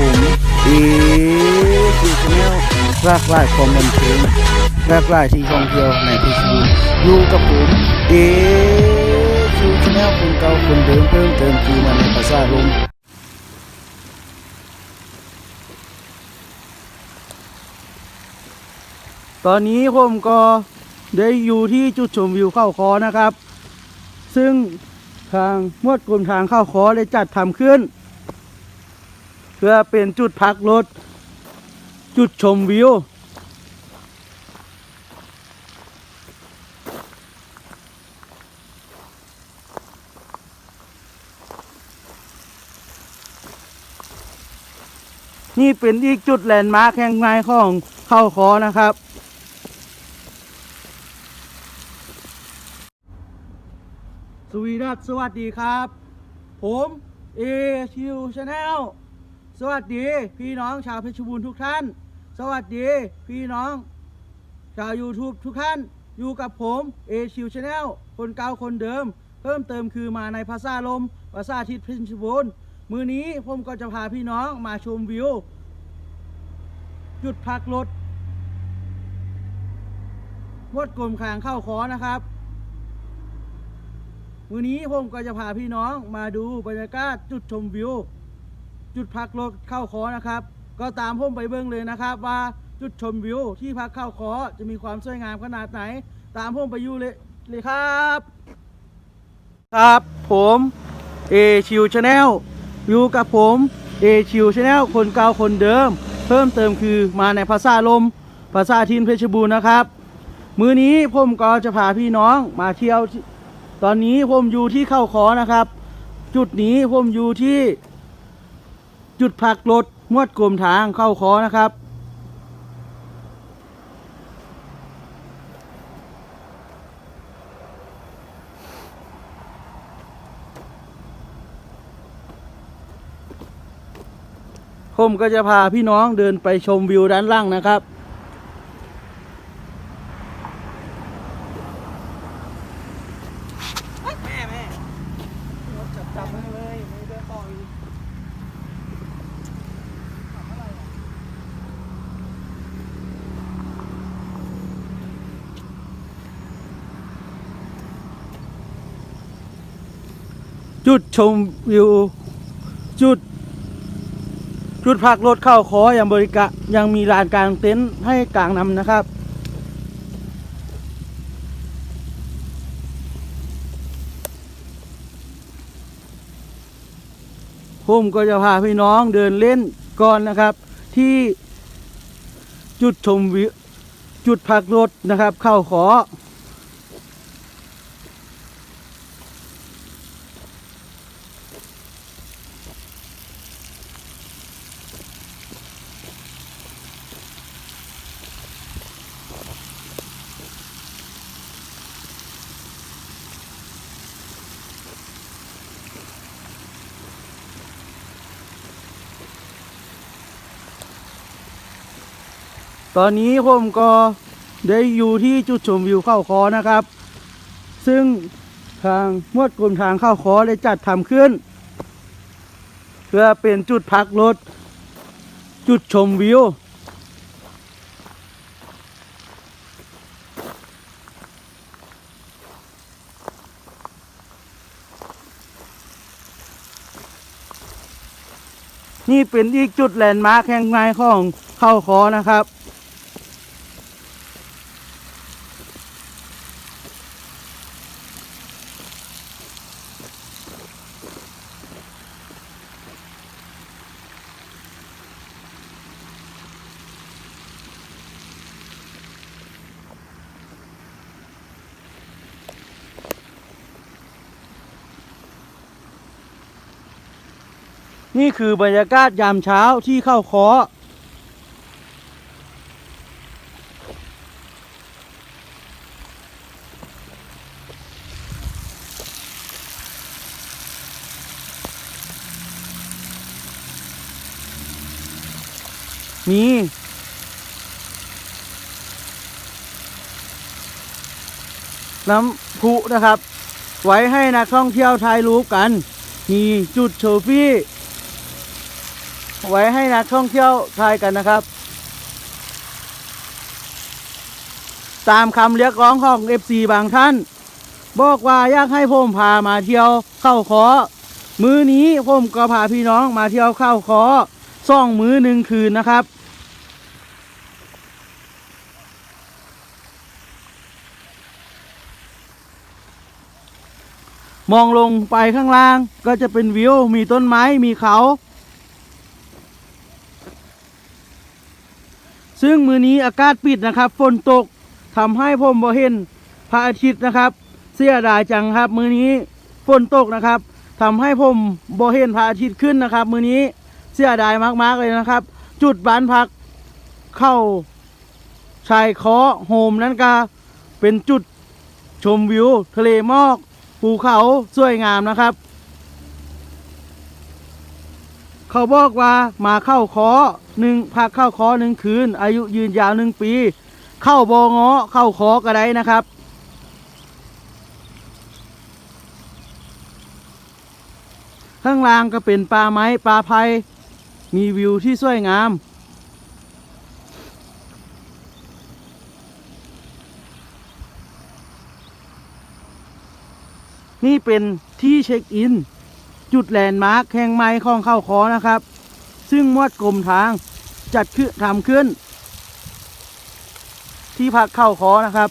ผมอคิวชแนลรากหลายความบันเทิงรากหลายที่ท่องเที่ยวในเพชรบูรณ์อยู่กับผมเอคิวชแนลคนเก่าคนเดิมเพิ่มเติมคือมันในภาษาลมตอนนี้ผมก็ได้อยู่ที่จุดชมวิวเข้าคอนะครับ ซึ่งทางมวดกรมทางเข้าคอได้จัดทำขึ้น เพื่อเป็นจุดพักรถ จุดชมวิวนี่เป็นอีกจุดแลนด์มาร์คแห่งใหม่ของเข้าคอนะครับ สวีดัสสวัสดีครับ ผม เอชิวชาแนล สวัสดีพี่น้องชาวเพชรบูรณ์ทุกท่าน สวัสดีพี่น้องชาว YouTube ทุกท่าน อยู่กับผมเอชิวชาแนลคนเก่าคนเดิม เพิ่มเติมคือมาในภาษาลมภาษาทิศเพชรบูรณ์มือนี้ผมก็จะพาพี่น้องมาชมวิวจุดพักรถวดกลมคางเข้าคอนะครับวันนี้ผมก็จะพาพี่น้องมาดูบรรยากาศจุดชมวิว จุดพักรถเข้าคอนะครับ ก็ตามผมไปเบิ้งเลยนะครับ ว่าจุดชมวิวที่พักเข้าคอจะมีความสวยงามขนาดไหน ตามผมไปอยู่เลยเลยครับ ครับผมเอชิวชาแนลอยู่กับผมเอชิวชาแนลคนเก่าคนเดิม เพิ่มเติมคือมาในภาษาลมภาษาทินเพชรบูรณ์นะครับ มือนี้ผมก็จะพาพี่น้องมาเที่ยวที่ตอนนี้ผมอยู่ที่เข้าคอนะครับ จุดนี้ผมอยู่ที่ จุดพักรถมวดกลมทางเข้าคอนะครับ ผมก็จะพาพี่น้องเดินไปชมวิวด้านล่างนะครับ แม่แม่จับจับไว้เลยไม่ได้ต่ออีก จุดชมวิว จุด จุดพักรถเข้าคอยังบริการยังมีลานกลางเต็นท์ให้กลางนำนะครับ ผมก็จะพาพี่น้องเดินเล่นก่อนนะครับ ที่จุดชมวิวจุดพักรถนะครับ เข้าขอ ตอนนี้ผมก็ได้อยู่ที่จุดชมวิวเข้าคอนะครับ ซึ่งทางมวดกรมทางเข้าคอได้จัดทำขึ้น เพื่อเป็นจุดพักรถ จุดชมวิวนี่เป็นอีกจุดแลนด์มาร์คแห่งใหม่ของเข้าคอนะครับ นี่คือบรรยากาศยามเช้าที่เข้าคอมีน้ำพุนะครับ ไว้ให้นักท่องเที่ยวถ่ายรูปกัน มีจุดโชฟี่ ไว้ให้นักท่องเที่ยวทายกันนะครับ ตามคำเรียกร้องของ FC บางท่าน บอกว่าอยากให้ผมพามาเที่ยวเข้าขอมื้อนี้ผมก็พาพี่น้องมาเที่ยวเข้าขอซ่องมื้อหนึ่งคืนนะครับมองลงไปข้างล่างก็จะเป็นวิว มีต้นไม้ มีเขา ซึ่งมือนี้อากาศปิดนะครับ ฝนตกทำให้ผมบ่เห็นพระอาทิตย์นะครับ เสียดายจังครับ มือนี้ฝนตกนะครับทำให้ผมบ่เห็นพระอาทิตย์ขึ้นนะครับ มือนี้เสียดายมากๆเลยนะครับ จุดบ้านพักเข้าชายเคาะโฮมนั้นก็เป็นจุดชมวิว ทะเลหมอกภูเขาสวยงามนะครับ เขาบอกว่ามาเข้าคอหนึ่งพักเข้าคอหนึ่งคืน อายุยืนยาวหนึ่งปี เข้าบองอเข้าคอก็ได้นะครับข้างล่างก็เป็นป่าไม้ป่าไผ่มีวิวที่สวยงาม นี่เป็นที่เช็คอิน จุดแลนด์มาร์คแห่งใหม่ของเข้าคอนะครับ ซึ่งมวดกรมทางจัดขึ้นทำขึ้น ที่พักเข้าคอนะครับ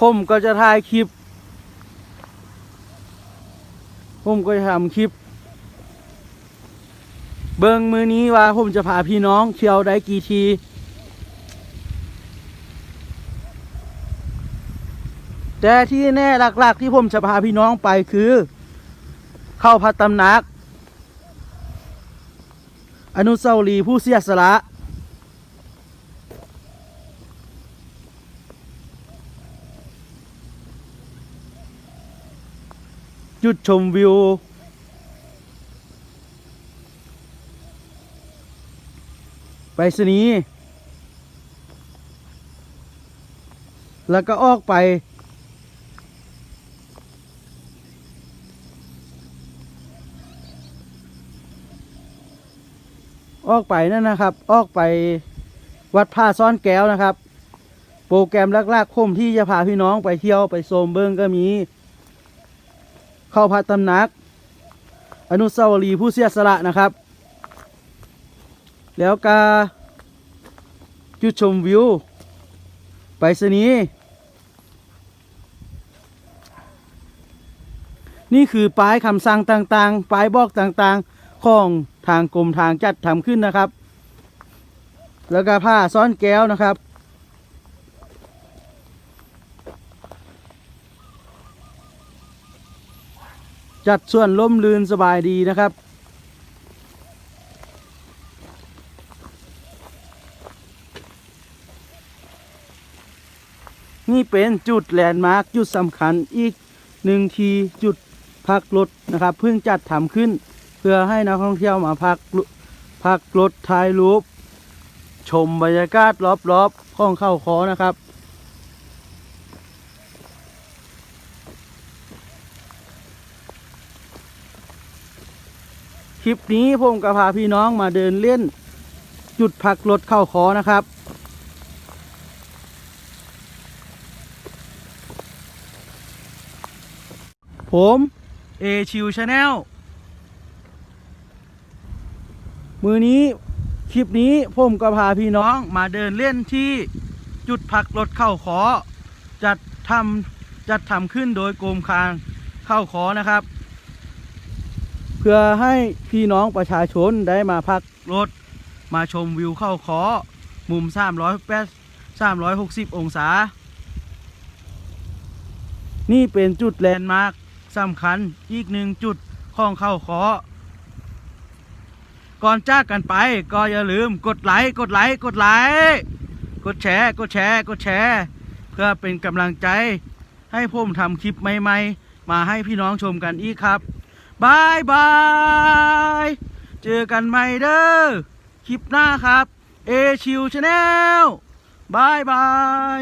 ผมก็จะถ่ายคลิป ผมก็จะทำคลิป เบิงมือนี้ว่าผมจะพาพี่น้องเที่ยวได้กี่ที แต่ที่แน่หลักๆ ที่ผมจะพาพี่น้องไปคือ เข้าพัดตำนัก อนุสาวรีย์ผู้เสียสละจุดชมวิว ไปสนีแล้วก็ออกไป ออกไปนั่นนะครับ ออกไปวัดผ้าซ่อนแก้วนะครับ โปรแกรมแรกๆผมที่จะพาพี่น้องไปเที่ยวไปโซมเบิ้งก็มี เข้าพัดตำหนัก อนุสาวรีย์ผู้เสียสละนะครับ แล้วก็จุดชมวิว ไปสนีนี่คือป้ายคำสั่งต่างๆป้ายบอกต่างๆ ของทางกรมทางจัดทำขึ้นนะครับ แล้วก็ผ้าซ้อนแก้วนะครับ จัดส่วนล่มลื่นสบายดีนะครับ นี่เป็นจุดแลนด์มาร์คจุดสำคัญอีกหนึ่งทีจุดพักรถนะครับเพิ่งจัดทำขึ้น เพื่อให้นักท่องเที่ยวมาพักพักรถถ่ายรูปชมบรรยากาศรอบๆของเข้าคอนะครับ คลิปนี้ผมก็พาพี่น้องมาเดินเล่น จุดพักรถเข้าคอนะครับ ผมเอชิวชาแนลมือนี้คลิปนี้ผมก็พาพี่น้องมาเดินเล่นที่จุดพักรถเข้าขอ จัดทำจัดทำขึ้นโดยกรมคางเข้าขอนะครับ เพื่อให้พี่น้องประชาชนได้มาพักรถมาชมวิวเข้าขอ มุม 308 360 องศา นี่เป็นจุดแลนด์มาร์ค สำคัญอีกหนึ่งจุดของเข้าขอ ก่อนจากกันไปก็อย่าลืมกดไลค์กดไลค์กดไลค์กดแชร์กดแชร์กดแชร์เพื่อเป็นกำลังใจ ให้ผมทำคลิปใหม่ๆ มาให้พี่น้องชมกันอีกครับบายบายเจอกันใหม่เด้อคลิปหน้าครับเอชิวชาแนลบายบาย